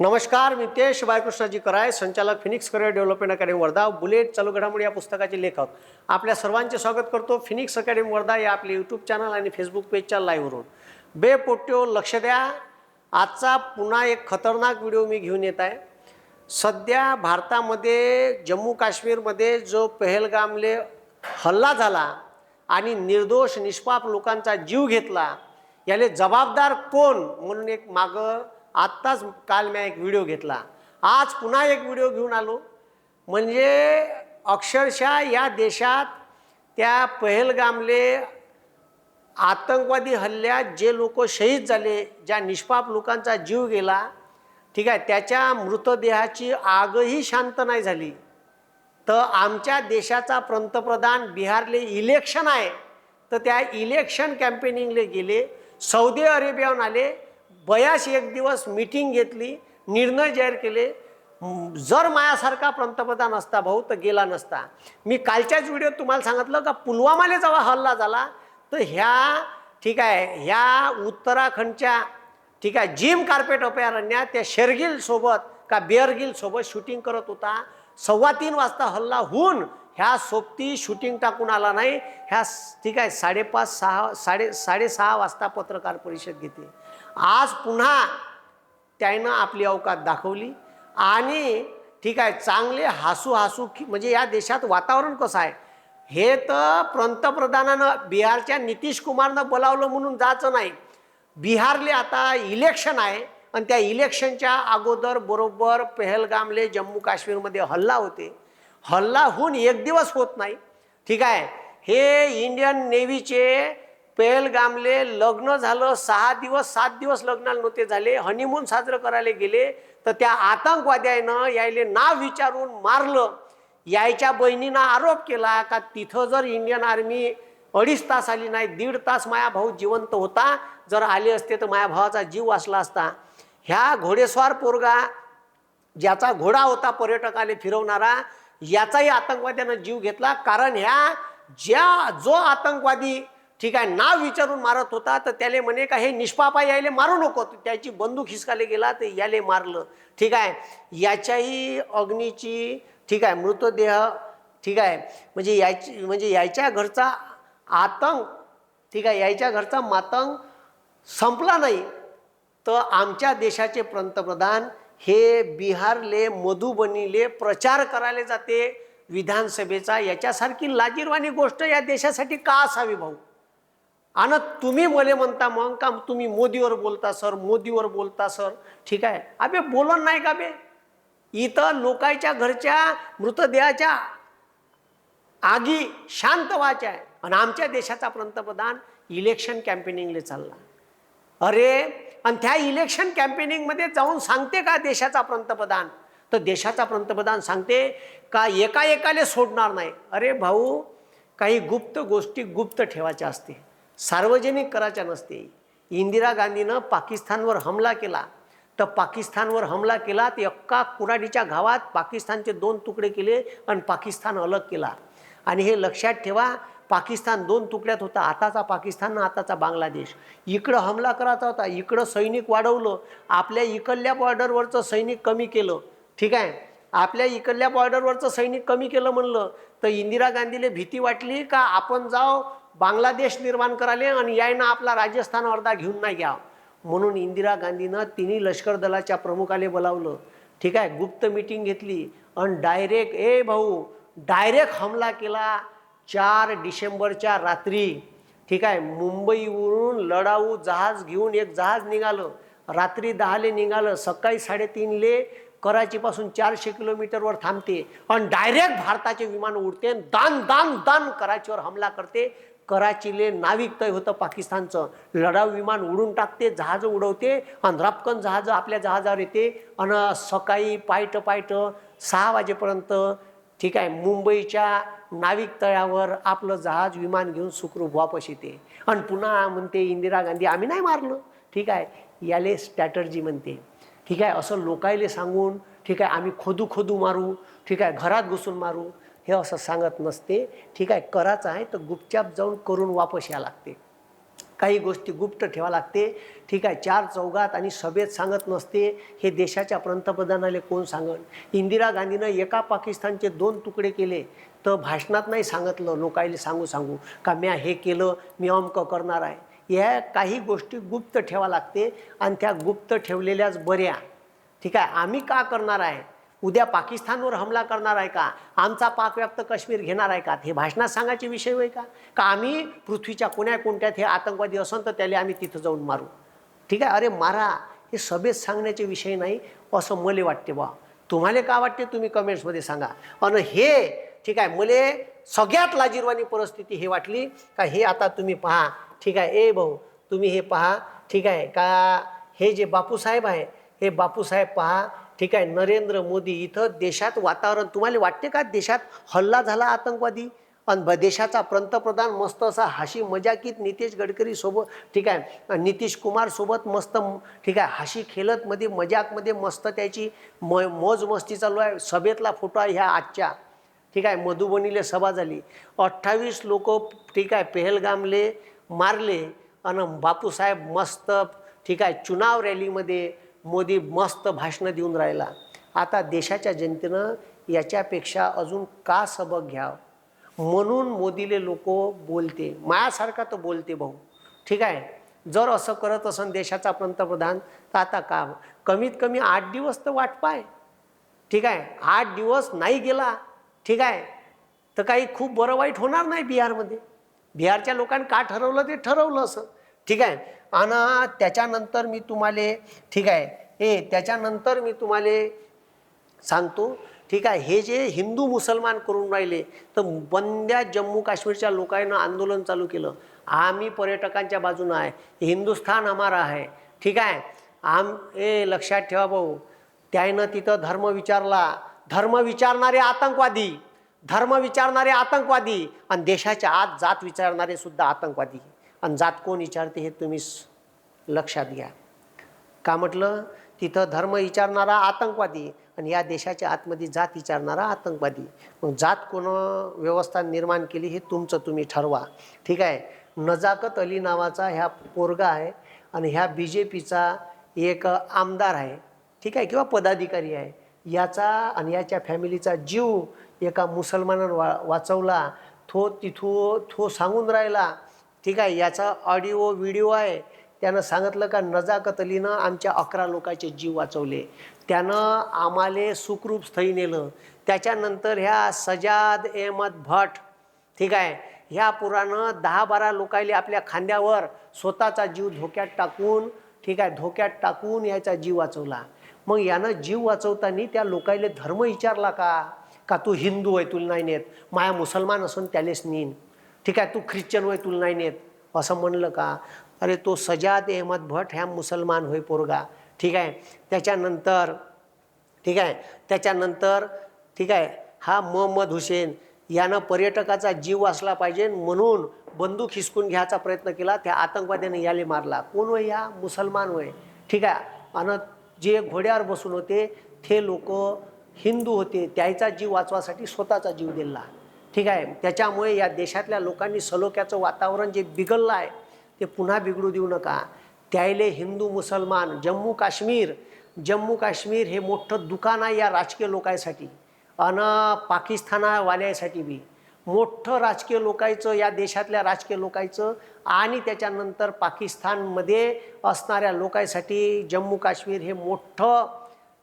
नमस्कार मी तेश बाळकृष्णाजी कराय संचालक phoenix career development academy Wardha bullet चालू घडामोडी या पुस्तकाचे लेखक. आपल्या सर्वांचे स्वागत करतो फिनिक्स अकॅडमी वर्धा या आपले यूट्यूब चॅनल आणि फेसबुक पेजच्या लाईव्हवरून बे पोट्यो लक्ष द्या. आजचा पुन्हा एक खतरनाक व्हिडिओ मी घेऊन येत आहे. सध्या भारतामध्ये जम्मू काश्मीरमध्ये जो पहलगामले हल्ला झाला आणि निर्दोष निष्पाप लोकांचा जीव घेतला याले जबाबदार कोण? म्हणून एक मागं आत्ताच काल मी एक व्हिडिओ घेतला. आज पुन्हा एक व्हिडिओ घेऊन आलो. म्हणजे अक्षरशः या देशात त्या पहलगामले आतंकवादी हल्ल्यात जे लोक शहीद झाले ज्या निष्पाप लोकांचा जीव गेला ठीक आहे त्याच्या मृतदेहाची आगही शांत नाही झाली. तर आमच्या देशाचा पंतप्रधान बिहारले इलेक्शन आहे. तर त्या इलेक्शन कॅम्पेनिंगले गेले सौदी अरेबियाहून आले बयास एक दिवस मीटिंग घेतली निर्णय जाहीर केले. जर मायासारखा पंतप्रधान असता भाऊ तर गेला नसता. मी कालच्याच व्हिडिओत तुम्हाला सांगितलं का पुलवामाला जेव्हा हल्ला झाला तर ह्या ठीक आहे ह्या उत्तराखंडच्या ठीक आहे जिम कार्पेट अभयारण्यात त्या शेरगिल सोबत का बेअरगिल सोबत शूटिंग करत होता. सव्वा तीन वाजता हल्ला होऊन ह्या सोबती शूटिंग टाकून आला नाही. ह्या ठीक आहे साडेपाच सहा साडे साडेसहा वाजता पत्रकार परिषद घेते आज पुन्हा त्यानं आपली अवकात दाखवली. आणि ठीक आहे चांगले हसू हसू की म्हणजे या देशात वातावरण कसं आहे? हे तर पंतप्रधानानं बिहारच्या नितीश कुमारनं बोलावलं म्हणून जायचं नाही. बिहारले आता इलेक्शन आहे आणि त्या इलेक्शनच्या अगोदर बरोबर पहलगामले जम्मू काश्मीरमध्ये हल्ला होते. हल्ला होऊन एक दिवस होत नाही. ठीक आहे हे इंडियन नेव्हीचे पहलगामले लग्न झालं सहा दिवस सात दिवस लग्नाला नव्हते झाले हनीमून साजरं करायला गेले तर त्या आतंकवाद्यानं यायले नाव विचारून मारलं. यायच्या बहिणीनं आरोप केला का तिथं जर इंडियन आर्मी अडीच तास आली नाही दीड तास माया भाऊ जिवंत होता जर आले असते तर माया भावाचा जीव वाचला असता. ह्या घोडेस्वार पोरगा ज्याचा घोडा होता पर्यटकाने फिरवणारा याचाही आतंकवाद्यानं जीव घेतला कारण ह्या ज्या जो आतंकवादी ठीक आहे नाव विचारून मारत होता तर त्याले म्हणे का हे निष्पापा यायले मारू नको. त्याची बंदूक हिसकाले गेला तर याले मारलं. ठीक आहे याच्याही अग्नीची ठीक आहे मृतदेह ठीक आहे म्हणजे याची म्हणजे याच्या घरचा आतंक ठीक आहे याच्या घरचा मातंग संपला नाही. तर आमच्या देशाचे पंतप्रधान हे बिहारले मधुबनीले प्रचार करायला जाते विधानसभेचा. याच्यासारखी लाजीरवाणी गोष्ट या देशासाठी का असावी भाऊ? आणि तुम्ही मले म्हणता मग का तुम्ही मोदीवर बोलता सर? मोदीवर बोलता सर? ठीक आहे. अबे बोलन नाही का बे? इथं लोकांच्या घरच्या मृतदेहाच्या आगी शांत व्हायच्या आहे. आणि आमच्या देशाचा पंतप्रधान इलेक्शन कॅम्पेनिंगले चालला. अरे आणि त्या इलेक्शन कॅम्पेनिंगमध्ये जाऊन सांगते का देशाचा पंतप्रधान? तर देशाचा पंतप्रधान सांगते का एका एकाले सोडणार नाही. अरे भाऊ काही गुप्त गोष्टी गुप्त ठेवायच्या असते सार्वजनिक करायच्या नसते. इंदिरा गांधीनं पाकिस्तानवर हमला केला. तर पाकिस्तानवर हमला केला तर एका कुराडीच्या गावात पाकिस्तानचे दोन तुकडे केले आणि पाकिस्तान अलग केला. आणि हे लक्षात ठेवा पाकिस्तान दोन तुकड्यात होता. आताचा पाकिस्तान आताचा बांगलादेश. इकडं हमला करायचा होता इकडं सैनिक वाढवलं. आपल्या इकडल्या बॉर्डरवरचं सैनिक कमी केलं. ठीक आहे? आपल्या इकडल्या बॉर्डरवरचं सैनिक कमी केलं म्हणलं. तर इंदिरा गांधीला भीती वाटली का आपण जाव बांगलादेश निर्माण कराले आणि यायनं आपला राजस्थान अर्धा घेऊन नाही घ्या म्हणून इंदिरा गांधीनं तिन्ही लष्कर दलाच्या प्रमुखाले बोलावलं. ठीक आहे गुप्त मिटिंग घेतली आणि डायरेक्ट ए भाऊ डायरेक्ट हमला केला चार डिसेंबरच्या रात्री. ठीक आहे मुंबईवरून लढाऊ जहाज घेऊन एक जहाज निघालं. रात्री दहाले निघालं सकाळी साडेतीनले कराचीपासून चारशे किलोमीटरवर थांबते. आणि डायरेक्ट भारताचे विमान उडते आणि दान दान दान कराचीवर हमला करते. कराचीले नाविक तय होतं पाकिस्तानचं. लढाऊ विमान उडून टाकते जहाज उडवते आणि रापकन जहाज आपल्या जहाजावर येते आणि सकाळी पायट पायट सहा वाजेपर्यंत ठीक आहे मुंबईच्या नाविक तळावर आपलं जहाज विमान घेऊन सुखरूप वापस येते. आणि पुन्हा म्हणते इंदिरा गांधी आम्ही नाही मारलं. ठीक आहे याले स्ट्रॅटर्जी म्हणते. ठीक आहे असं लोकायले सांगून ठीक आहे आम्ही खोदू खोदू मारू ठीक आहे घरात घुसून मारू. हे असं सांगत नसते. ठीक आहे करायचं आहे तर गुपचाप जाऊन करून वापस या लागते. काही गोष्टी गुप्त ठेवा लागते. ठीक आहे चार चौघात आणि सभेत सांगत नसते हे देशाच्या पंतप्रधानाला कोण सांगन? इंदिरा गांधीनं एका पाकिस्तानचे दोन तुकडे केले तर भाषणात नाही सांगितलं लोकायले सांगू सांगू का म्या हे केलं मी अमक करणार आहे. या काही गोष्टी गुप्त ठेवा लागते आणि त्या गुप्त ठेवलेल्याच बऱ्या. ठीक आहे आम्ही का करणार आहे? उद्या पाकिस्तानवर हमला करणार आहे का? आमचा पाकव्याप्त काश्मीर घेणार आहे का? हे भाषणात सांगायचे विषय होय का? का आम्ही पृथ्वीच्या कोण्या कोणत्यात हे आतंकवादी असन तर त्याला आम्ही तिथं जाऊन मारू. ठीक आहे? अरे मारा. हे सभेत सांगण्याचे विषय नाही. असं मला वाटते बा तुम्हाला का वाटते? तुम्ही कमेंट्समध्ये सांगा. आणि हे ठीक आहे मले सगळ्यात लाजीरवाणी परिस्थिती हे वाटली का हे आता तुम्ही पहा. ठीक आहे? ए भाऊ तुम्ही हे पहा. ठीक आहे? का हे जे बापूसाहेब आहे हे बापूसाहेब पहा. ठीक आहे नरेंद्र मोदी इथं देशात वातावरण तुम्हाला वाटते का देशात हल्ला झाला आतंकवादी? आणि ब- देशाचा पंतप्रधान मस्त असा हाशी मजाकीत नितेश गडकरी सोबत ठीक आहे नितीश कुमार सोबत मस्त ठीक आहे हाशी खेळत मध्ये मजाकमध्ये मस्त त्याची म मौज मस्ती चालू आहे सभेतला फोटो आहे ह्या आजच्या. ठीक आहे मधुबनीले सभा झाली. अठ्ठावीस लोक ठीक आहे पेहलगामले मारले. आणि बापूसाहेब मस्त ठीक आहे चुनाव रॅलीमध्ये मोदी मस्त भाषणं देऊन राहिला. आता देशाच्या जनतेनं याच्यापेक्षा अजून का सबक घ्यावं? म्हणून मोदीले लोक बोलते. मायासारखा तर बोलते भाऊ. ठीक आहे? जर असं करत असन देशाचा पंतप्रधान तर आता का? कमीत कमी आठ दिवस तर वाट पाय. ठीक आहे? आठ दिवस नाही गेला. ठीक आहे? तर काही खूप बरं वाईट होणार नाही बिहारमध्ये. बिहारच्या लोकांनी का ठरवलं ते ठरवलं असं. ठीक आहे? आणि त्याच्यानंतर मी तुम्हाला ठीक आहे ए त्याच्यानंतर मी तुम्हाला सांगतो ठीक आहे हे जे हिंदू मुसलमान करून राहिले तर बंद्या जम्मू काश्मीरच्या लोकांना आंदोलन चालू केलं. आम्ही पर्यटकांच्या बाजूनं आहे हिंदुस्थान आम्हाला आहे ठीक आहे. आम ए लक्षात ठेवा भाऊ त्यानं तिथं धर्म विचारला. धर्म विचारणारे आतंकवादी धर्म विचारणारे आतंकवादी आणि देशाच्या आत जात विचारणारे सुद्धा आतंकवादी. आणि जात कोण विचारते हे तुम्ही स- लक्षात घ्या. का म्हटलं? तिथं धर्म विचारणारा आतंकवादी आणि या देशाच्या आतमध्ये जात विचारणारा आतंकवादी मग जात कोण व्यवस्था निर्माण केली हे तुमचं तुम्ही ठरवा. ठीक आहे? नजाकत अली नावाचा ह्या पोरगा आहे आणि ह्या बी जे पीचा एक आमदार आहे. ठीक आहे? किंवा पदाधिकारी आहे. याचा आणि याच्या फॅमिलीचा जीव एका मुसलमानानं वा वाचवला. तो तिथू तो सांगून राहिला. ठीक आहे याचा ऑडिओ व्हिडिओ आहे. त्यानं सांगितलं का नजाकत अलीनं आमच्या अकरा लोकांचे जीव वाचवले. त्यानं आम्हाले सुखरूप स्थळी नेलं. त्याच्यानंतर ह्या सजाद अहमद भट ठीक आहे ह्या पुरानं दहा बारा लोकायले आपल्या खांद्यावर स्वतःचा जीव धोक्यात टाकून ठीक आहे धोक्यात टाकून याचा जीव वाचवला. मग यानं जीव वाचवताना त्या लोकायले धर्म विचारला का? का तू हिंदू आहे तुला नाही नेत? माया मुसलमान असून त्यालेच नेन. ठीक आहे तू ख्रिश्चन होय तुला नाही नेत. असं म्हणलं का? अरे तो सजाद अहमद भट ह्या मुसलमान होय पोरगा. ठीक आहे त्याच्यानंतर ठीक आहे त्याच्यानंतर ठीक आहे हा मोहम्मद हुसेन यानं पर्यटकाचा जीव वाचला पाहिजे म्हणून बंदूक हिसकून घ्यायचा प्रयत्न केला त्या आतंकवाद्याने याले मारला. कोण होय या? मुसलमान होय. ठीक आहे आणि जे घोड्यावर बसून होते ते लोक हिंदू होते त्याचा जीव वाचवासाठी स्वतःचा जीव दिला. ठीक आहे? त्याच्यामुळे या देशातल्या लोकांनी सलोख्याचं वातावरण जे बिघडलं आहे ते पुन्हा बिघडू देऊ नका. त्याले हिंदू मुसलमान जम्मू काश्मीर. जम्मू काश्मीर हे मोठं दुकान आहे या राजकीय लोकांसाठी. अन पाकिस्तानावाल्यासाठी बी. मोठं राजकीय लोकांचं या देशातल्या राजकीय लोकांचं आणि त्याच्यानंतर पाकिस्तानमध्ये असणाऱ्या लोकांसाठी जम्मू काश्मीर हे मोठं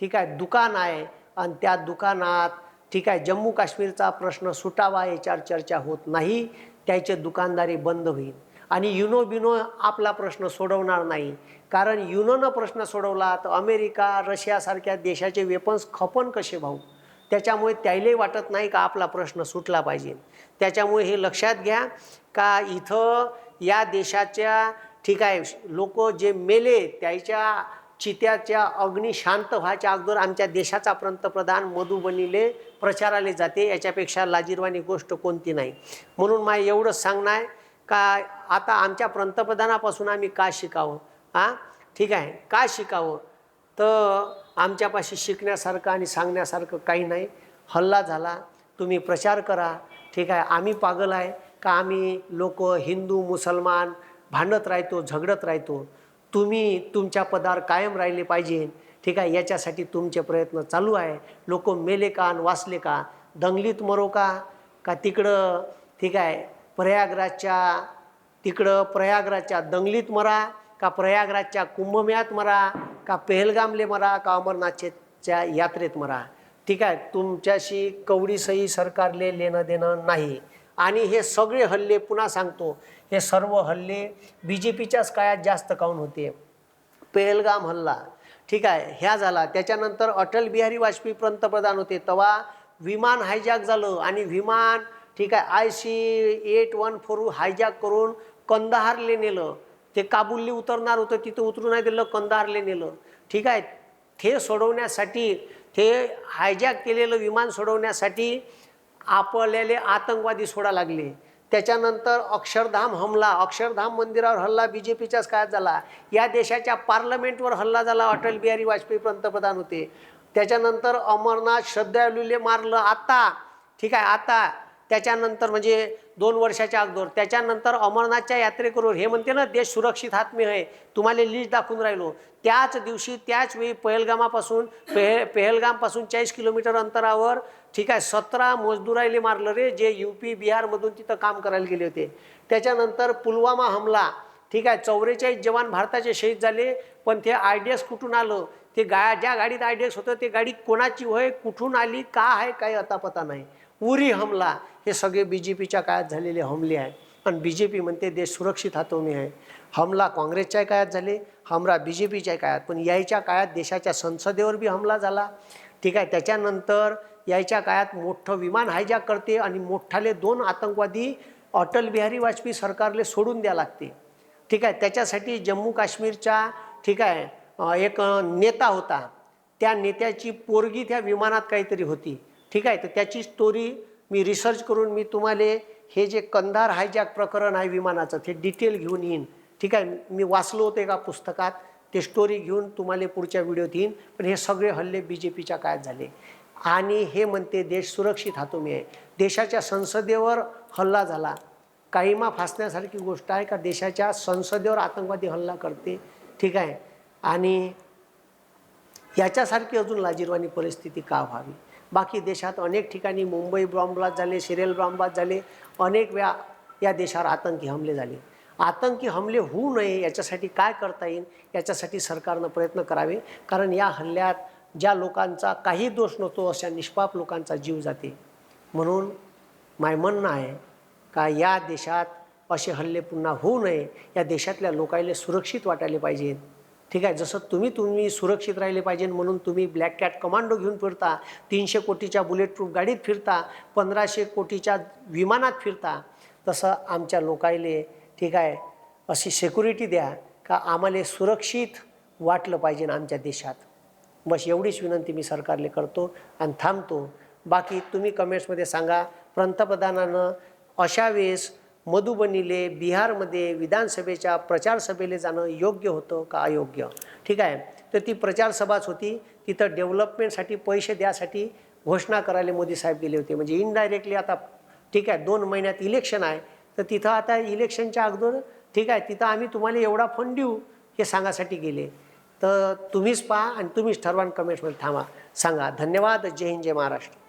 ठीक आहे दुकान आहे. आणि त्या दुकानात ठीक आहे जम्मू काश्मीरचा प्रश्न सुटावा याच्यावर चर्चा होत नाही त्याचे दुकानदारी बंद होईल. आणि युनो बिनो आपला प्रश्न सोडवणार नाही. कारण युनोनं प्रश्न सोडवला तर अमेरिका रशियासारख्या देशाचे वेपन्स खपन कसे भाऊ? त्याच्यामुळे त्यालाही वाटत नाही का आपला प्रश्न सुटला पाहिजे. त्याच्यामुळे हे लक्षात घ्या का इथं या देशाच्या ठीक आहे लोक जे मेले त्याच्या चित्याच्या अग्नी शांत व्हायच्या अगोदर आमच्या देशाचा पंतप्रधान मधुबनीले प्रचाराले जाते. याच्यापेक्षा लाजीरवाणी गोष्ट कोणती नाही. म्हणून मला एवढंच सांगणं आहे का आता आमच्या पंतप्रधानापासून आम्ही का शिकावं? हां ठीक आहे. का शिकावं? तर आमच्यापाशी शिकण्यासारखं आणि सांगण्यासारखं काही नाही. हल्ला झाला. तुम्ही प्रचार करा. ठीक आहे. आम्ही पागल आहे का? आम्ही लोक हिंदू मुसलमान भांडत राहतो झगडत राहतो. तुम्ही तुमच्या पदावर कायम राहिले पाहिजे. ठीक आहे? याच्यासाठी तुमचे प्रयत्न चालू आहे. लोक मेले का आणि वाचले का? दंगलीत मरो का? का तिकडं ठीक आहे प्रयागराजच्या तिकडं प्रयागराजच्या दंगलीत मरा? का प्रयागराजच्या कुंभमेळ्यात मरा? का पेहलगामले मरा? का अमरनाथच्या यात्रेत मरा? ठीक आहे? तुमच्याशी कवडीसही सरकारले लेणं देणं नाही. आणि हे सगळे हल्ले पुन्हा सांगतो हे सर्व हल्ले बी जे पीच्याच काळात जास्त काऊन होते? पेहलगाम हल्ला. ठीक आहे ह्या झाला. त्याच्यानंतर अटल बिहारी वाजपेयी पंतप्रधान होते. तेव्हा विमान हायजॅक झालं आणि विमान ठीक आहे I C eight one four hijack करून कंदहारले नेलं. ते काबुलली उतरणार होतं तिथं उतरू नाही दिलं कंदहारले नेलं. ठीक आहे ते सोडवण्यासाठी ते हायजॅक केलेलं विमान सोडवण्यासाठी आपल्याले आतंकवादी सोडा लागले. त्याच्यानंतर अक्षरधाम हमला अक्षरधाम मंदिरावर हल्ला बी जे पीच्याच काळात झाला. या देशाच्या पार्लमेंटवर हल्ला झाला अटल बिहारी वाजपेयी पंतप्रधान होते. त्याच्यानंतर अमरनाथ श्रद्धालूले मारलं आता. ठीक आहे आता. त्याच्यानंतर म्हणजे दोन वर्षाच्या अगोदर. त्याच्यानंतर अमरनाथच्या यात्रेकरून हे म्हणते ना देश सुरक्षित हातमी आहे. तुम्हाला लिस्ट दाखवून राहिलो. त्याच दिवशी त्याच वेळी पहलगामापासून पेह पेहलगामपासून चाळीस किलोमीटर अंतरावर ठीक आहे सतरा मजदुराईले मारलं रे जे यू पी बिहारमधून तिथं काम करायला गेले होते. त्याच्यानंतर पुलवामा हमला. ठीक आहे चौवेचाळीस जवान भारताचे शहीद झाले पण ते आय डी एस कुठून आलं? ते गा ज्या गाडीत आय डी एस होतं ते गाडी कोणाची होय कुठून आली का आहे काही अतापता नाही. उरी हमला. हे सगळे बी जे पीच्या काळात झालेले हमले आहे पण बी जे पी म्हणते देश सुरक्षित हातोमी आहे. हमला काँग्रेसच्या काळात झाले हमला बी जे पीच्या काळात. पण यायच्या काळात देशाच्या संसदेवर बी हमला झाला. ठीक आहे त्याच्यानंतर यायच्या काळात मोठं विमान हायजॅक करते आणि मोठाले दोन आतंकवादी अटल बिहारी वाजपेयी सरकारले सोडून द्या लागते. ठीक आहे त्याच्यासाठी जम्मू काश्मीरच्या ठीक आहे एक नेता होता. त्या नेत्याची पोरगी त्या विमानात काहीतरी होती. ठीक आहे तर त्याची स्टोरी मी रिसर्च करून मी तुम्हाला हे जे कंधार हायजॅक प्रकरण आहे विमानाचं ते डिटेल घेऊन येईन. ठीक आहे मी वाचलो होते एका पुस्तकात. ते स्टोरी घेऊन तुम्हाला पुढच्या व्हिडिओत येईन. पण हे सगळे हल्ले बी जे पीच्या काळात झाले. आणि हे म्हणते देश सुरक्षित हातोमी आहे. देशाच्या संसदेवर हल्ला झाला. काहीमा फासण्यासारखी गोष्ट आहे का? देशाच्या संसदेवर आतंकवादी हल्ला करते. ठीक आहे. आणि याच्यासारखी अजून लाजीरवाणी परिस्थिती का व्हावी? बाकी देशात अनेक ठिकाणी मुंबई बॉम्बलाच झाले सिरियल बॉम्बात झाले. अनेक वेळा या देशावर आतंकी हमले झाले. आतंकी हमले होऊ नये याच्यासाठी काय करता येईल? याच्यासाठी सरकारनं प्रयत्न करावे. कारण या हल्ल्यात ज्या लोकांचा काही दोष नव्हतो अशा निष्पाप लोकांचा जीव जाते. म्हणून माय म्हणणं आहे का या देशात असे हल्ले पुन्हा होऊ नये. या देशातल्या लोकायले सुरक्षित वाटायला पाहिजेत ठीक आहे जसं तुम्ही तुम्ही सुरक्षित राहिले पाहिजे म्हणून तुम्ही ब्लॅक कॅट कमांडो घेऊन फिरता तीनशे कोटीच्या बुलेट प्रूफ गाडीत फिरता पंधराशे कोटीच्या विमानात फिरता तसं आमच्या लोकायले ठीक आहे अशी सेक्युरिटी द्या का आम्हाला सुरक्षित वाटलं पाहिजे आमच्या देशात. बस एवढीच विनंती मी सरकारले करतो आणि थांबतो. बाकी तुम्ही कमेंट्समध्ये सांगा पंतप्रधानानं अशा वेळेस मधुबनीले बिहारमध्ये विधानसभेच्या प्रचारसभेला जाणं योग्य होतं का अयोग्य? ठीक आहे? तर ती प्रचारसभाच होती. तिथं डेव्हलपमेंटसाठी पैसे द्यासाठी घोषणा करायला मोदी साहेब गेले होते. म्हणजे इनडायरेक्टली आता ठीक आहे दोन महिन्यात इलेक्शन आहे. तर तिथं आता इलेक्शनच्या अगोदर ठीक आहे तिथं आम्ही तुम्हाला एवढा फंड देऊ हे सांगासाठी गेले. तर तुम्हीच पहा आणि तुम्हीच ठरवा कमेंट्समध्ये थांबा. सांगा धन्यवाद जय हिंद जय महाराष्ट्र.